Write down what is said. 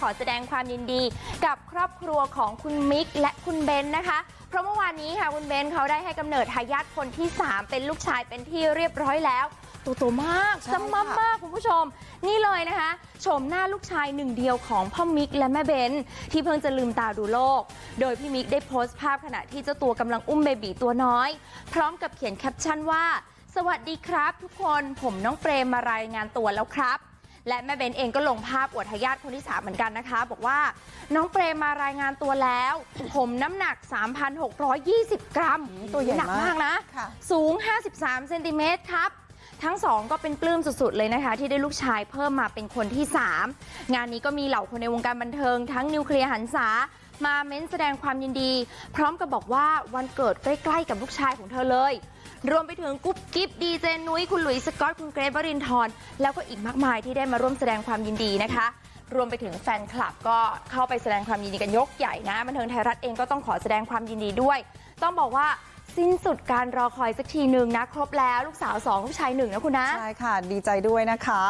ขอแสดงความยินดีกับครอบครัวของคุณมิกและคุณเบนนะคะ เพราะเมื่อวานนี้ค่ะคุณเบนเขาได้ให้กำเนิดทายาทคนที่ 3 เป็นลูกชายเป็นที่เรียบร้อยแล้วตัวโตมากใช่สมัมค่ะมากคุณผู้ชม นี่เลยนะคะโฉมหน้าลูกชายหนึ่งเดียวของพ่อมิกและแม่เบนที่เพิ่งจะลืมตาดูโลก โดยพี่มิกได้โพสต์ภาพขณะที่เจ้าตัวกำลังอุ้มเบบีตัวน้อย พร้อมกับเขียนแคปชั่นว่า สวัสดีครับ ทุกคนผมน้องเปรมมารายงานตัวแล้วครับ และแม่เบนเองก็ลงภาพอวดทายาทคนที่3เหมือนกันนะคะ บอกว่าน้องเปรมมารายงานตัวแล้ว ผมน้ำหนัก 3,620 กรัม ตัวใหญ่หนักมากมากนะค่ะสูง 53 เซนติเมตรครับ ทั้งสองก็เป็นปลื้มสุดๆเลยนะคะ ที่ได้ลูกชายเพิ่มมาเป็นคนที่ 3 งานนี้ก็มีเหล่าคนในวงการบันเทิง ทั้งนิวเคลียร์หันษามาเม้นแสดงความยินดี พร้อมกับบอกว่าวันเกิดใกล้ๆกับลูกชายของเธอเลย รวมไปถึงกุ๊บกิ๊บดีเจนุ้ยคุณหลุยสกอตคุณเกรทวรินทร์แล้วก็อีกมากมายที่ได้มาร่วมแสดงความยินดีนะคะ รวมไปถึงแฟนคลับก็เข้าไปแสดงความยินดีกันยกใหญ่นะบันเทิงไทยรัฐเองก็ต้องขอแสดงความยินดีด้วย ต้องบอกว่าสิ้นสุดการรอคอยสักทีหนึ่งนะ ครบแล้วลูกสาวสองลูกชายหนึ่งนะคุณนะ ใช่ค่ะ ดีใจด้วยนะคะ